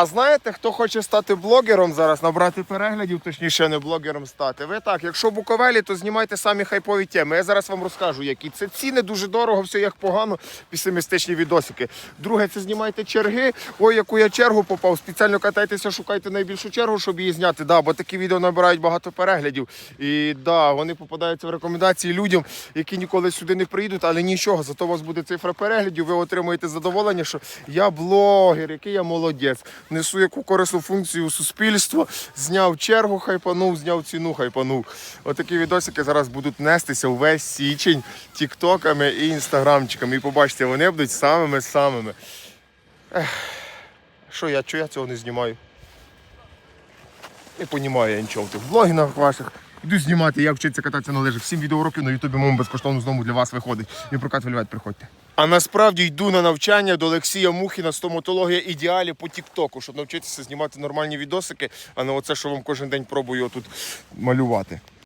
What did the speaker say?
А знаєте, хто хоче стати блогером зараз, набрати переглядів, точніше не блогером стати? Ви так, якщо Буковелі, то знімайте самі хайпові теми. Я зараз вам розкажу, які це ціни, дуже дорого, все як погано, песимістичні відосики. Друге, це знімайте черги. Ой, яку я чергу попав. Спеціально катайтеся, шукайте найбільшу чергу, щоб її зняти. Да, бо такі відео набирають багато переглядів. І да, вони попадаються в рекомендації людям, які ніколи сюди не приїдуть, але нічого, зато у вас буде цифра переглядів, ви отримуєте задоволення, що я блогер, який я молодець, несу яку корисну функцію у суспільство, зняв чергу, хайпанув, зняв ціну, хайпанув. Отакі відосики зараз будуть нестися увесь січень тіктоками і інстаграмчиками. І побачите, вони будуть самими самими. Що я, чого я цього не знімаю? Не понімаю я нічого в тих блогінах ваших. Іду знімати, як вчитися кататися на лижах. Всім відеоуроків на Ютубі моєму безкоштовно знову для вас виходить. І прокат вельвет приходьте. А насправді йду на навчання до Олексія Мухіна, стоматологія ідеалі по Тіктоку, щоб навчитися знімати нормальні відосики, а не оце, що вам кожен день пробую тут малювати.